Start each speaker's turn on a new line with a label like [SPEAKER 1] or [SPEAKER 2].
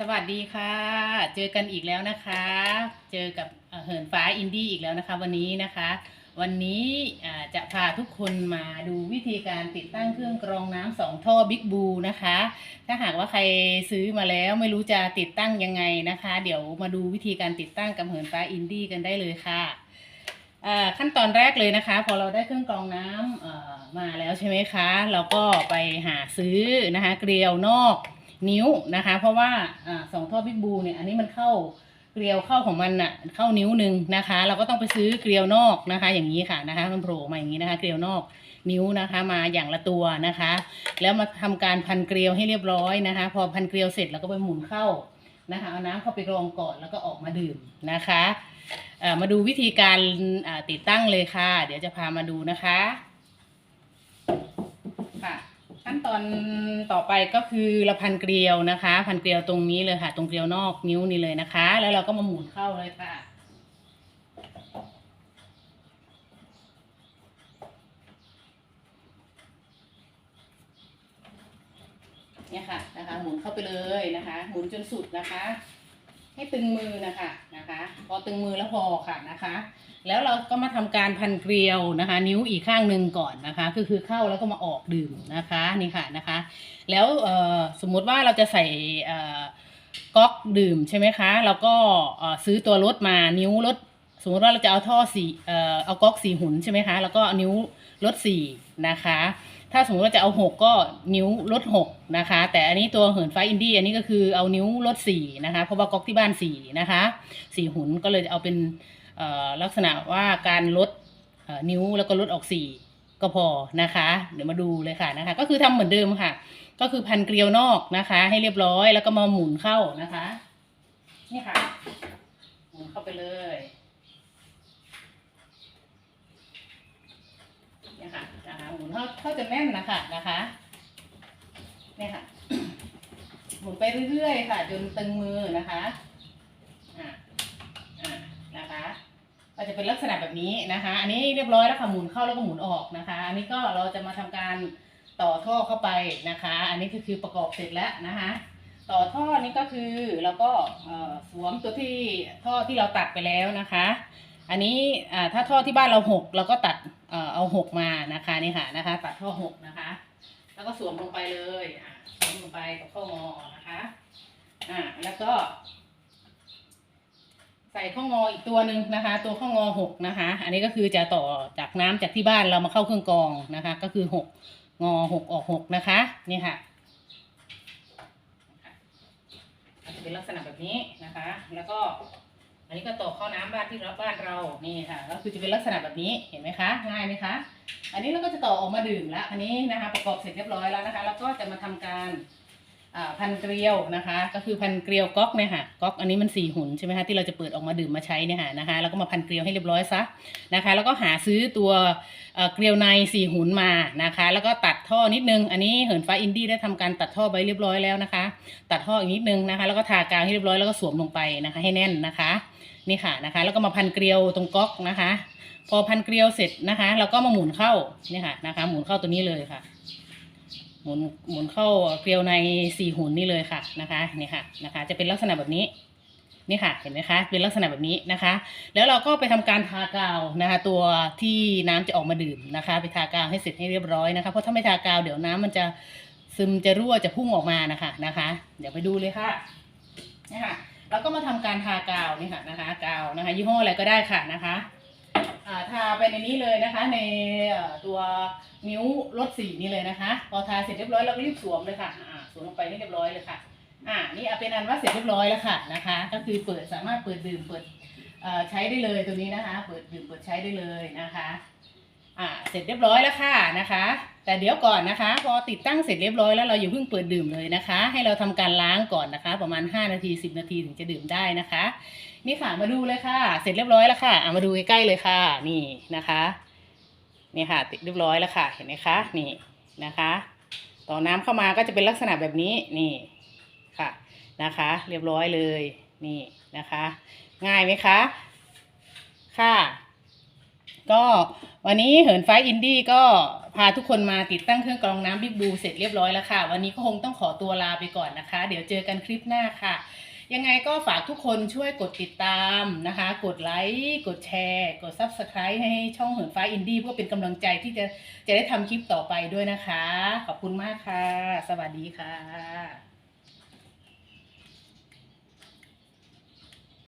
[SPEAKER 1] สวัสดีค่ะ เจอกันอีกแล้วนะคะ เจอกับเหินฟ้าอินดี้อีกแล้วนะคะ วันนี้นะคะ วันนี้จะพาทุกคนมาดูวิธีการติดตั้งเครื่องกรองน้ำสองท่อบิ๊กบูนะคะ ถ้าหากว่าใครซื้อมาแล้วไม่รู้จะติดตั้งยังไงนะคะ เดี๋ยวมาดูวิธีการติดตั้งกับเหินฟ้าอินดี้กันได้เลยค่ะขั้นตอนแรกเลยนะคะ พอเราได้เครื่องกรองน้ำมาแล้วใช่ไหมคะ เราก็ไปหาซื้อนะคะ เกลียวนอก นิ้วนะคะ เพราะว่าอสองท่อบิ๊กบูเนี่ยอันนี้มันเข้าเกลียวเข้าของมันอะเข้านิ้วหนึ่งนะคะ เราก็ต้องไปซื้อเกลียวนอกนะคะ อย่างนี้ค่ะนะคะมันโผล่มาอย่างนี้นะคะ เกลียวนอกนิ้วนะคะมาอย่างละตัวนะคะ แล้วมาทำการพันเกลียวให้เรียบร้อยนะคะ พอพันเกลียวเสร็จเราก็ไปหมุนเข้านะคะเอาน้ำเข้าไปกรองก่อนแล้วก็ออกมาดื่มนะคะมาดูวิธีการติดตั้งเลยค่ะ เดี๋ยวจะพามาดูนะคะ ขั้นตอนต่อไปก็คือเราพันเกลียวนะคะ พันเกลียวตรงนี้เลยค่ะ ตรงเกลียวนอกนิ้วนี่เลยนะคะ แล้วเราก็มาหมุนเข้าเลยค่ะเนี่ยค่ะนะคะ หมุนเข้าไปเลยนะคะ หมุนจนสุดนะคะ ให้ตึงมือนะคะ นะคะ พอตึงมือแล้วพอค่ะนะคะ แล้วเราก็มาทำการพันเกลียวนะคะ นิ้วอีกข้างหนึ่งก่อนนะคะ ก็คือเข้าแล้วก็มาออกดื่มนะคะนี่ค่ะนะคะ แล้วสมมุติว่าเราจะใส่ก๊อกดื่มใช่ไหมคะเราก็ซื้อตัวรถมานิ้วรถสมมติว่าเราจะเอาท่อสีเอาก๊อกสีหุ่นใช่ไหมคะแล้วก็นิ้วรถสี่นะคะ ถ้าสมมติว่าจะเอาหกก็นิ้วลดหกนะคะ แต่อันนี้ตัวเหินไฟอินดี้อันนี้ก็คือเอานิ้วลดสี่นะคะ เพราะว่าก๊อกที่บ้านสี่นะคะสี่หุนก็เลยเอาเป็นลักษณะว่าการลดนิ้วแล้วก็ลดออกสี่ก็พอนะคะ เดี๋ยวมาดูเลยค่ะนะคะ ก็คือทำเหมือนเดิมค่ะ ก็คือพันเกลียวนอกนะคะ ให้เรียบร้อยแล้วก็มาหมุนเข้านะคะ นี่ค่ะ หมุนเข้าไปเลยค่ะนะคะหมุน เข้าเข้าจะแน่นนะคะนะคะเนี่ยค่ะหมุนไปเรื่อยๆค่ะ จนตึงมือนะคะอ่าอ่านะคะก็จะเป็นลักษณะแบบนี้นะคะ อันนี้เรียบร้อยแล้วค่ะหมุนเข้าแล้วก็หมุนออกนะคะ อันนี้ก็เราจะมาทำการต่อท่อเข้าไปนะคะ อันนี้ก็คือประกอบเสร็จแล้วนะคะ ต่อท่อนี้ก็คือเราก็สวมตัวที่ท่อที่เราตัดไปแล้วนะคะ อันนี้ถ้าท่อที่บ้านเราหกเราก็ตัด เอ่อเอาหกมานะคะนี่ค่ะนะคะ ตัดท่อหกนะคะ แล้วก็สวมลงไปเลยอะสวมลงไปกับข้องอนะคะอ่าแล้วก็ ใส่ข้องออีกตัวหนึ่งนะคะ ตัวข้องอหกนะคะ อันนี้ก็คือจะต่อจากน้ำจากที่บ้านเรามาเข้าเครื่องกรองนะคะ ก็คือหกงอหกออกหกนะคะนี่ค่ะจะเป็นลักษณะแบบนี้นะคะ แล้วก็ อันนี้ก็ต่อเข้าน้ำบ้านที่เราบ้านเรานี่ค่ะก็คือจะเป็นลักษณะแบบนี้เห็นไหมคะง่ายไหมคะ อันนี้เราก็จะต่อออกมาดื่มแล้วอันนี้นะคะ ประกอบเสร็จเรียบร้อยแล้วนะคะ แล้วก็จะมาทำการ พันเกลียวนะคะ ก็คือพันเกลียวก๊อกเนี่ยค่ะก๊อกอันนี้มันสี่หุ่นใช่ไหมคะที่เราจะเปิดออกมาดื่มมาใช้เนี่ยค่ะนะคะแล้วก็มาพันเกลียวให้เรียบร้อยซะนะคะ แล้วก็หาซื้อตัวเกลียวในสี่หุ่นมานะคะ แล้วก็ตัดท่อนิดนึง อันนี้เหินฟ้าอินดี้ได้ทำการตัดท่อไปเรียบร้อยแล้วนะคะ ตัดท่ออีกนิดนึงนะคะ แล้วก็ทากาวให้เรียบร้อยแล้วก็สวมลงไปนะคะ ให้แน่นนะคะนี่ค่ะนะคะ แล้วก็มาพันเกลียวตรงก๊อกนะคะ พอพันเกลียวเสร็จนะคะ เราก็มาหมุนเข้านี่ค่ะนะคะ หมุนเข้าตัวนี้เลยค่ะ หมุนหมุนเข้าเกลียวในสี่หุ่นนี่เลยค่ะนะคะนี่ค่ะนะคะ จะเป็นลักษณะแบบนี้นี่ค่ะเห็นไหมคะเป็นลักษณะแบบนี้นะคะ แล้วเราก็ไปทำการทากาวนะคะ ตัวที่น้ำจะออกมาดื่มนะคะ ไปทากาวให้เสร็จให้เรียบร้อยนะคะ เพราะถ้าไม่ทากาวเดี๋ยวน้ำมันจะซึมจะรั่วจะพุ่งออกมานะคะนะคะ เดี๋ยวไปดูเลยค่ะนี่ค่ะแล้วก็มาทำการทากาวนี่ค่ะนะคะ กาวนะคะ ยี่ห้ออะไรก็ได้ค่ะนะคะ อ่าทาไปในนี้เลยนะคะ ในตัวนิ้วลดสีนี่เลยนะคะ พอทาเสร็จเรียบร้อยเราก็รีบสวมเลยค่ะอ่าสวมลงไปให้เรียบร้อยเลยค่ะอ่านี่เอาเป็นอันว่าเสร็จเรียบร้อยแล้วค่ะนะคะ ก็คือเปิดสามารถเปิดดื่มเปิดใช้ได้เลยตัวนี้นะคะ เปิดดื่มเปิดใช้ได้เลยนะคะ อ่าเสร็จเรียบร้อยแล้วค่ะนะคะ แต่เดี๋ยวก่อนนะคะ พอติดตั้งเสร็จเรียบร้อยแล้วเราอย่าเพิ่งเปิดดื่มเลยนะคะ ให้เราทำการล้างก่อนนะคะ ประมาณ 5 นาที 10 นาทีถึงจะดื่มได้นะคะ นี่ค่ะมาดูเลยค่ะ เสร็จเรียบร้อยแล้วค่ะเอามาดูใกล้ๆเลยค่ะ นี่นะคะนี่ค่ะ ติดเรียบร้อยแล้วค่ะเห็นไหมคะนี่นะคะ ต่อน้ำเข้ามาก็จะเป็นลักษณะแบบนี้นี่ค่ะนะคะ เรียบร้อยเลยนี่นะคะ ง่ายไหมคะค่ะ ก็วันนี้เหินไฟอินดี้ก็พาทุกคนมาติดตั้งเครื่องกรองน้ำบิ๊กบูเสร็จเรียบร้อยแล้วค่ะ วันนี้ก็คงต้องขอตัวลาไปก่อนนะคะ เดี๋ยวเจอกันคลิปหน้าค่ะ ยังไงก็ฝากทุกคนช่วยกดติดตามนะคะ กดไลค์กดแชร์ กด Subscribe ให้ช่องเหินฟ้าอินดี้เพื่อเป็นกำลังใจที่จะจะได้ทำคลิปต่อไปด้วยนะคะ ขอบคุณมากค่ะ สวัสดีค่ะ